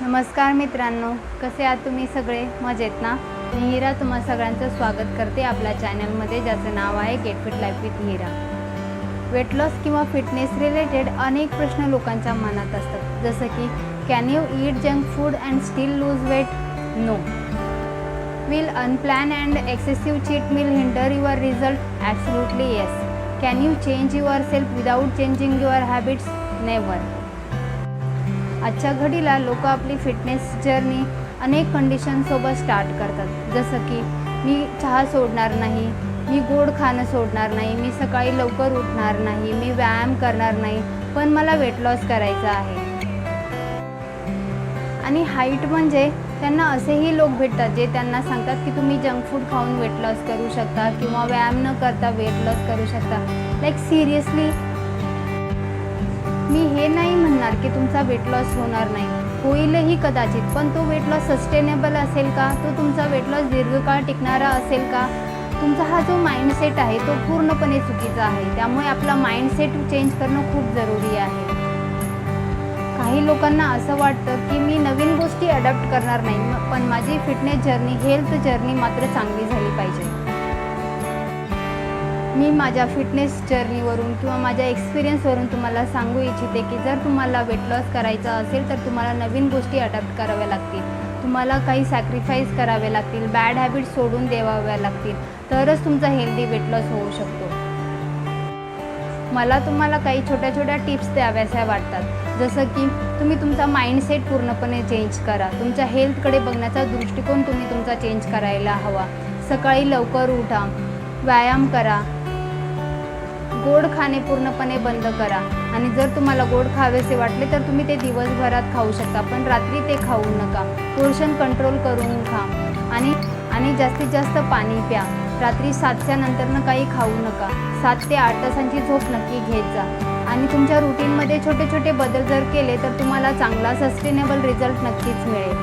नमस्कार मित्रांनो कसे आहात तुम्ही सगळे? मजेत ना? मी हिरा तुम्हा सगळ्यांचं स्वागत करते आपल्या चॅनलमध्ये ज्याचं नाव आहे get fit life with Hira weight loss किंवा फिटनेस रिलेटेड अनेक प्रश्न लोकांच्या मनात असतात. जसं की can you eat junk food and still lose weight no will unplanned and excessive cheat meal hinder your result absolutely yes can you change yourself without changing your habits never आजच्या घडीला लोक आपली फिटनेस जर्नी अनेक कंडिशनसोबत start करतात. जसं की मी चहा सोडणार नाही मी गोड खाणं सोडणार नाही मी सकाळी लवकर उठणार नाही मी व्यायाम करणार नाही पण मला वेट लॉस करायचा आहे. आणि हाईट म्हणजे त्यांना असेही लोक भेटतात जे त्यांना सांगतात की तुम्ही जंक फूड खाऊन वेट लॉस करू शकता किंवा व्यायाम न करता वेट लॉस करू शकता. लाईक सिरियसली मी हे नाही म्हणणार की तुमचा वेट लॉस होणार नाही. होईलही कदाचित पण तो वेट लॉस सस्टेनेबल असेल का? तो तुमचा वेट लॉस दीर्घकाळ टिकणारा असेल का? तुमचा हा जो माइंडसेट आहे तो पूर्णपणे चुकीचा आहे. त्यामुळे आपला माइंडसेट चेंज करणं खूप जरुरी आहे. काही लोकांना असं वाटतं की मी नवीन गोष्टी अडॉप्ट करणार नाही पण माझी फिटनेस जर्नी हेल्थ जर्नी मात्र चांगली झाली पाहिजे. मी माझ्या फिटनेस जर्नीवरून किंवा माझ्या एक्सपिरियन्सवरून तुम्हाला सांगू इच्छिते की जर तुम्हाला वेट लॉस करायचा असेल तर तुम्हाला नवीन गोष्टी अडॉप्ट कराव्या लागतील. तुम्हाला काही सॅक्रिफाईस करावे लागतील बॅड हॅबिट सोडून देवाव्या लागतील. तरच तुमचा हेल्दी वेट लॉस होऊ शकतो. मला तुम्हाला काही छोट्या छोट्या टिप्स द्याव्याशा वाटतात. जसं की तुम्ही तुमचा माइंडसेट पूर्णपणे चेंज करा. तुमच्या हेल्थकडे बघण्याचा दृष्टिकोन तुम्ही तुमचा चेंज करायला हवा. सकाळी लवकर उठा. व्यायाम करा. गोड खाणे पूर्णपणे बंद करा. आणि जर तुम्हाला गोड खावेसे वाटले तर तुम्ही ते दिवसभरात खाऊ शकता पण रात्री ते खाऊ नका. पोर्शन कंट्रोल करून खा. आणि आणि जास्तीत जास्त पाणी प्या. रात्री सातच्या नंतरनं काही खाऊ नका. सात ते आठ तासांची झोप नक्की घेत जा. आणि तुमच्या रुटीनमध्ये छोटे छोटे बदल जर केले तर तुम्हाला चांगला सस्टेनेबल रिझल्ट नक्कीच मिळेल.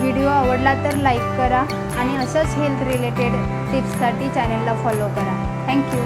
व्हिडिओ आवडला तर लाईक करा आणि अशाच हेल्थ रिलेटेड टिप्ससाठी चॅनलला फॉलो करा. थँक्यू